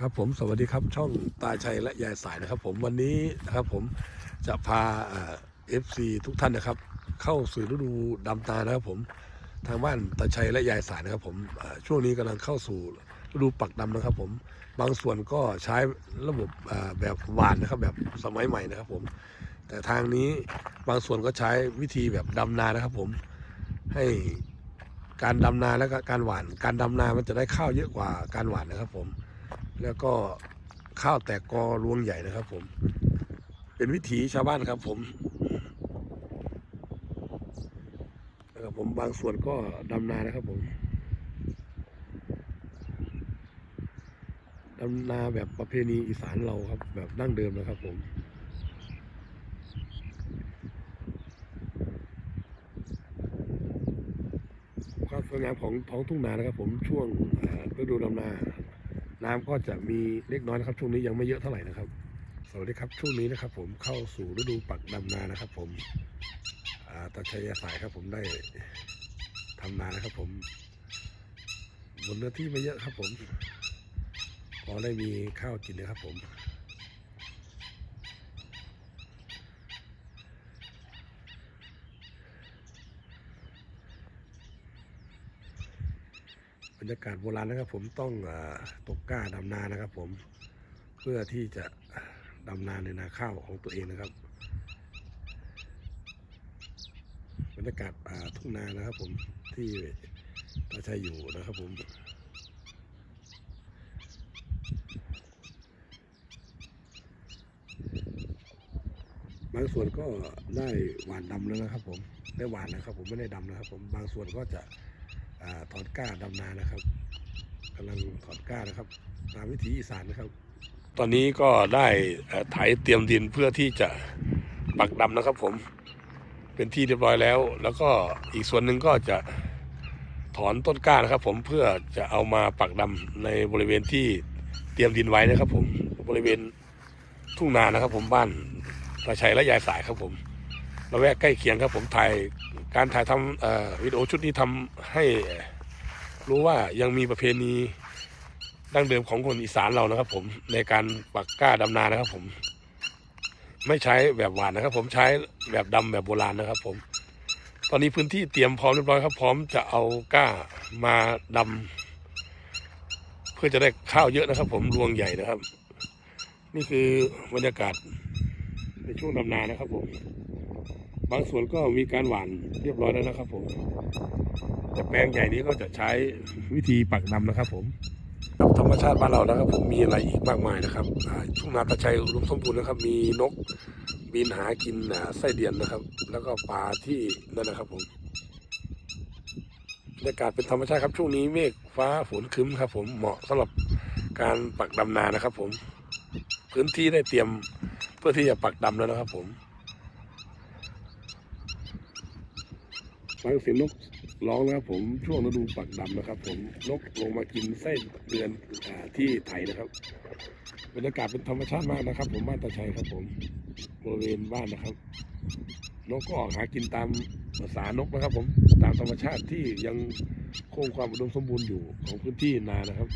ครับผมสวัสดีครับช่องตาชัยและยายสายนะครับ ผมวันนี้นะครับผมจะพาเอฟซีทุกท่านนะครับ เข้าสู่ฤดูดำนานะครับผมทางบ้านตาชัยและยายสายนะครับ ผมช่วงนี้กำลังเข้าสู่ฤดูปักดำนะครับ ผมบางส่วนก็ใช้ระบบแบบหวานนะครับ แบบสมัยใหม่นะครับ ผมแต่ทางนี้บางส่วนก็ใช้วิธีแบบดำนานะครับ ผมให้การดำนาและก็การหวาน การดำนามันจะได้ข้าวเยอะกว่าการหวานนะครับ ผม แล้วก็ข้าวแตกกอรวงใหญ่นะครับ ผม เป็นวิถีชาวบ้านครับ ผมนะครับผมบางส่วนก็ดำนานะครับ ผมดำนาแบบประเพณีอีสานเราครับ แบบดั้งเดิมนะครับ ผมความสวยงามของท้องทุ่งนานะครับ ผมช่วงฤดูดำนา น้ำก็จะมีเล็กน้อยนะครับช่วงนี้ยังไม่เยอะเท่าไหร่นะครับ สวัสดีครับช่วงนี้นะครับ ผมเข้าสู่ฤดูปักดำนานะครับ ผมตาชัยสายครับ ผมได้ทำนานะครับ ผมบนเนื้อที่ไม่เยอะครับ ผมพอได้มีข้าวกินนะครับ ผม บ รรยากาศโบราณนะครับ ผมต้องอตกกล้าดำนานะครับ ผมเพื่อที่จะดำนาในนาข้าวของตัวเองนะครับบรรยากาศทุ่งนานะครับ ผมที่ตาชัยอยู่นะครับ ผมบางส่วนก็ได้หวานดำแล้วนะครับ ผมได้หวานนะครับ ผมไม่ได้ดำนะครับ ผมบางส่วนก็จะ ถอนก้าดำนานะครับกำลังถอนก้านะครับ ตามวิถีอีสานนะครับ ตอนนี้ก็ได้เอ่อไถเตรียมดินเพื่อที่จะปักดำนะครับผมเป็นที่เรียบร้อยแล้ว แล้วก็อีกส่วนหนึ่งก็จะถอนต้นกล้านะครับ ผมเพื่อจะเอามาปักดำในบริเวณที่เตรียมดินไว้นะครับ ผมบริเวณทุ่งนานะครับ ผมบ้านตาชัยและยายสายครับผมระแวกใกล้เคียงครับ ผมถ่าย การถ่ายทำวิดีโอชุดนี้ทำให้รู้ว่ายังมีประเพณีดั้งเดิมของคนอีสานเรานะครับ ผมในการปักก้าดำนานะครับ ผม ไม่ใช้แบบหวานนะครับ ผมใช้แบบดำแบบโบราณนะครับ ผม ตอนนี้พื้นที่เตรียมพร้อมเรียบร้อยครับ พร้อมจะเอาก้ามาดำเพื่อจะได้ข้าวเยอะนะครับ ผมรวงใหญ่นะครับ นี่คือบรรยากาศในช่วงดำนานะครับ ผม บางส่วนก็มีการหว่านเรียบร้อยแล้วนะครับผมแต่แปลงใหญ่นี้ก็จะใช้วิธีปักดำนะครับผมกับธรรมชาติบ้านเรานะครับ ผมมีอะไรอีกมากมายนะครับอ่าทุ่งนาตะชัยอุดมสมบูรณ์นะครับ มีนกบินหากินไส้เดือนนะครับ แล้วก็ปลาที่นั่นนะครับผมบรรยากาศเป็นธรรมชาติครับช่วงนี้เมฆฟ้าฝนครึ้มครับ ผมเหมาะสำหรับการปักดำนานะครับ ผม พื้นที่ได้เตรียมเพื่อที่จะปักดำแล้วนะครับ ผม ฟังเสียงนกร้องนะครับผมช่วงฤดูปักดำนะครับ ผมนกลงมากินไส้เดือนอที่ไถนะครับบรรยากาศเป็นธรรมชาติมากนะครับ ผมบ้านตาชัยครับผมบริเวณบ้านนะครับ นกก็ออกหากินตามภาษานกนะครับ ผมตามธรรมชาติที่ยังคงความอุดมสมบูรณ์อยู่ของพื้นที่นานะครับ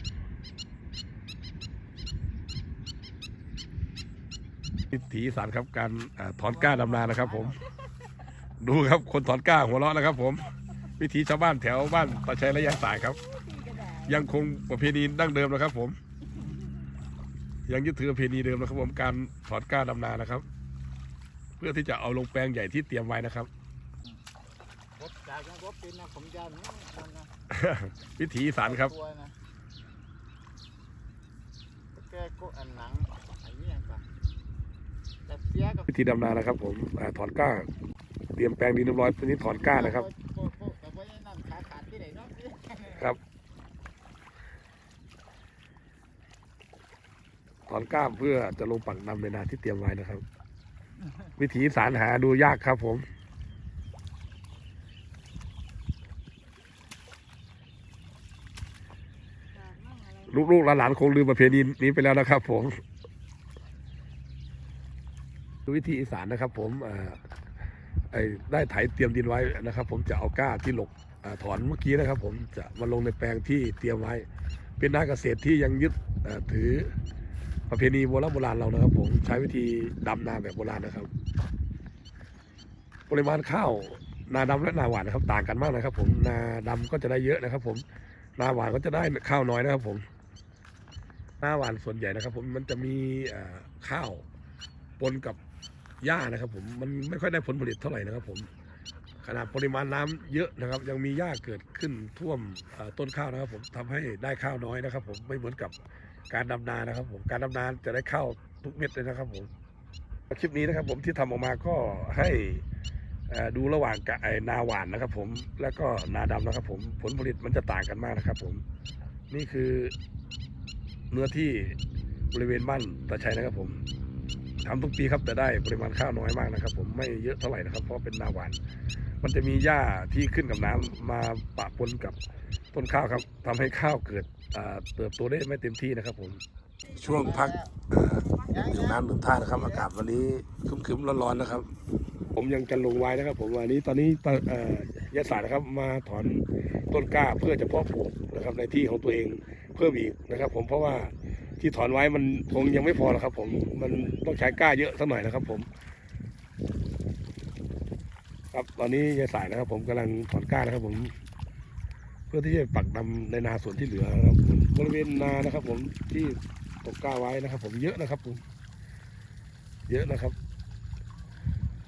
วิถีสารครับการอถอนก้าดำนานะครับผม ดูครับ คนถอนกล้าหัวเราะนะครับ ผม วิถีชาวบ้านแถวบ้านตาชัยและยายสายครับ ยังคงประเพณีดั้งเดิมนะครับ ผม ยังยึดถือประเพณีเดิมนะครับ ผมการถอนกล้าดำนานะครับ เพื่อที่จะเอาลงแปลงใหญ่ที่เตรียมไว้นะครับรถจากรถเป็นนะผมยาวนะมันนะวิถีอีสารครับตัวนะแกก็อันหนังไอ้เนี่ยก็แต่เสียกับวิธีดำนานะครับ ผมอ่าถอนกล้าเต รียมแปลงดินเรียบร้อยทีนี้ถอนกล้านะครับแต่ว่าไอ้นั่นขาขาดที่ไหนเนาะครับ ถอนกล้าเพื่อจะลงปักดำในนาที่เตรียมไว้นะครับ วิถีอีสารหาดูยากครับผมลูกๆหลานๆคงลืมประเพณีนี้ไปแล้วนะครับผมวิธีอีสานนะครับผมอ่า ได้ไถเตรียมดินไว้นะครับ ผมจะเอาก้าที่หลกอถอนเมื่อกี้นะครับ ผมจะมาลงในแปลงที่เตรียมไว้ เป็นนาเกษตรที่ยังยึดถือประเพณีโบราณโบราณเรานะครับ ผมใช้วิธีดำนาแบบโบราณนะครับ ปริมาณข้าวนาดำและนาหวานนะครับ ต่างกันมากนะครับ ผมนาดำก็จะได้เยอะนะครับ ผมนาหวานก็จะได้ข้าวน้อยนะครับ ผมนาหวานส่วนใหญ่นะครับ ผมมันจะมีข้าวปนกับ หญ้านะครับผมมันไม่ค่อยได้ผลผลิตเท่าไหร่นะครับผมขนาดปริมาณน้ำเยอะนะครับ ยังมีหญ้าเกิดขึ้นท่วมต้นข้าวนะครับผมทำให้ได้ข้าวน้อยนะครับ ผมไม่เหมือนกับการดำนานะครับ ผมการดำนาจะได้ข้าวทุกเม็ดเลยนะครับผมคลิปนี้นะครับ ผมที่ทำออกมาก็ให้ดูระหว่างกับไอ้นาหวานนะครับ ผมแล้วก็นาดำนะครับ ผมผลผลิตมันจะต่างกันมากนะครับ ผมนี่คือเนื้อที่บริเวณบ้านตาชัยนะครับผม ทำทุกปีครับแต่ได้ปริมาณข้าวน้อยมากนะครับ ผมไม่เยอะเท่าไหร่นะครับ เพราะเป็นนาหวาน มันจะมีหญ้าที่ขึ้นกับน้ำมาปะปนกับต้นข้าวครับทำให้ข้าวเกิดอ่าเติบโตได้ไม่เต็มที่นะครับ ผม ช่วงพักดื่มน้ำดื่มท่านะครับ อากาศวันนี้ครึมๆร้อนๆนะครับ ผมยังจะลงไว้นะครับ ผมวันนี้ตอนนี้ตอนเอ่อยาศาสตร์นะครับ มาถอนต้นกล้าเพื่อจะเพาะปลูกนะครับ ในที่ของตัวเองเพิ่มอีกนะครับ ผมเพราะว่า ที่ถอนไว้มันคงยังไม่พอหรอกครับ ผม มันต้องใช้กล้าเยอะสักหน่อยนะครับ ผม ครับตอนนี้ยายสายนะครับ ผมกำลังถอนกล้านะครับ ผม เพื่อที่จะปักดำในนาส่วนที่เหลือนะครับบริเวณนานะครับ ผมที่ตกกล้าไว้นะครับ ผมเยอะนะครับ ผม เยอะนะครับ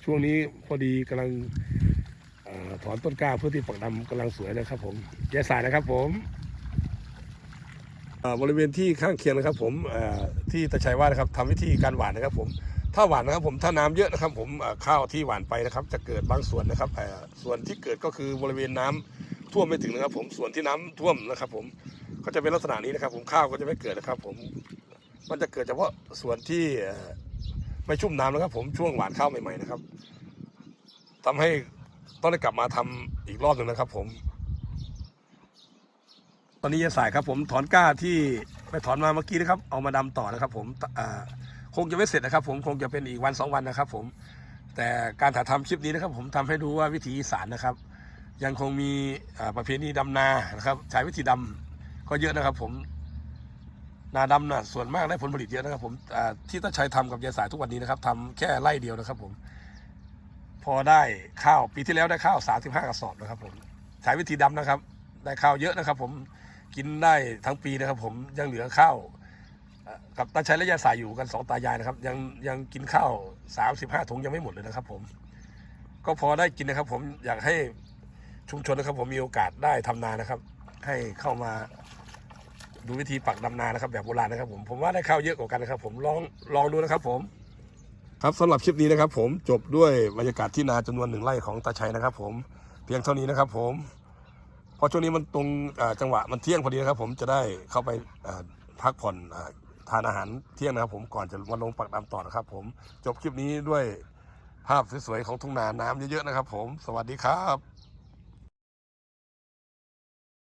ช่วงนี้พอดีกำลังอถอนต้นกล้าเพื่อที่ปักดำกำลังสวยนะครับ ผมยายสายนะครับ ผม บริเวณที่ข้างเคียงนะครับ ผมที่ตะชัยว่านะครับทำวิธีการหว่านนะครับ ผมถ้าหวานนะครับผมถ้าน้ำเยอะนะครับ ผมข้าวที่หวานไปนะครับ จะเกิดบางส่วนนะครับส่วนที่เกิดก็คือบริเวณน้ำท่วมไม่ถึงนะครับ ผมส่วนที่น้ำท่วมนะครับ ผมก็จะเป็นลักษณะนี้นะครับ ผมข้าวก็จะไม่เกิดนะครับ ผมมันจะเกิดเฉพาะส่วนที่ไม่ชุ่มน้ำนะครับ ผมช่วงหวานข้าวใหม่ๆนะครับทำให้ต้องได้กลับมาทำอีกรอบหนึ่งนะครับ ผม ตอนนี้ยายสายครับผมถอนก้าที่ไปถอนมาเมื่อกี้นะครับ เอามาดำต่อนะครับ ผมคงจะไม่เสร็จนะครับ ผมคงจะเป็นอีกวันสองวันนะครับ ผมแต่การถ่ายทำคลิปนี้นะครับ ผมทำให้ดูว่าวิถีอีสานนะครับ ยังคงมีประเพณีดำนานะครับ ใช้วิธีดำก็เยอะนะครับ ผมนาดำนะส่วนมากได้ผลผลิตเยอะนะครับ ผมที่ต้นชัยทำกับยายสายทุกวันนี้นะครับทำแค่ไร่เดียวนะครับ ผม พอได้ข้าวปีที่แล้วได้ข้าวสามสิบห้ากระสอบนะครับ ผมใช้วิธีดำนะครับ ได้ข้าวเยอะนะครับ ผม กินได้ทั้งปีนะครับ ผมยังเหลือข้าวกับตาชัยและยาสายอยู่กันสองตายายนะครับ ยังยังกินข้าวสามสิบห้าถุงยังไม่หมดเลยนะครับ ผม ก็พอได้กินนะครับ ผมอยากให้ชุมชนนะครับ ผมมีโอกาสได้ทำนานะครับ ให้เข้ามาดูวิธีปักดำนานะครับ แบบโบราณนะครับ ผมผมว่าได้ข้าวเยอะกว่ากันนะครับ ผมลองลองดูนะครับผมครับสำหรับคลิปนี้นะครับ ผมจบด้วยบรรยากาศที่นาจำนวนหนึ่งไร่ของตาชัยนะครับ ผมเพียงเท่านี้นะครับ ผม ราะช่วงนี้มันตรงจังหวะมันเที่ยงพอดีนะครับ ผมจะได้เข้าไปพักผ่อนอทานอาหารเที่ยงนะครับ ผมก่อนจะมาลงปักดำต่อนะครับ ผมจบคลิปนี้ด้วยภาพสวยๆของทุ่งนาน้ำเยอะๆนะครับ ผมสวัสดีครับ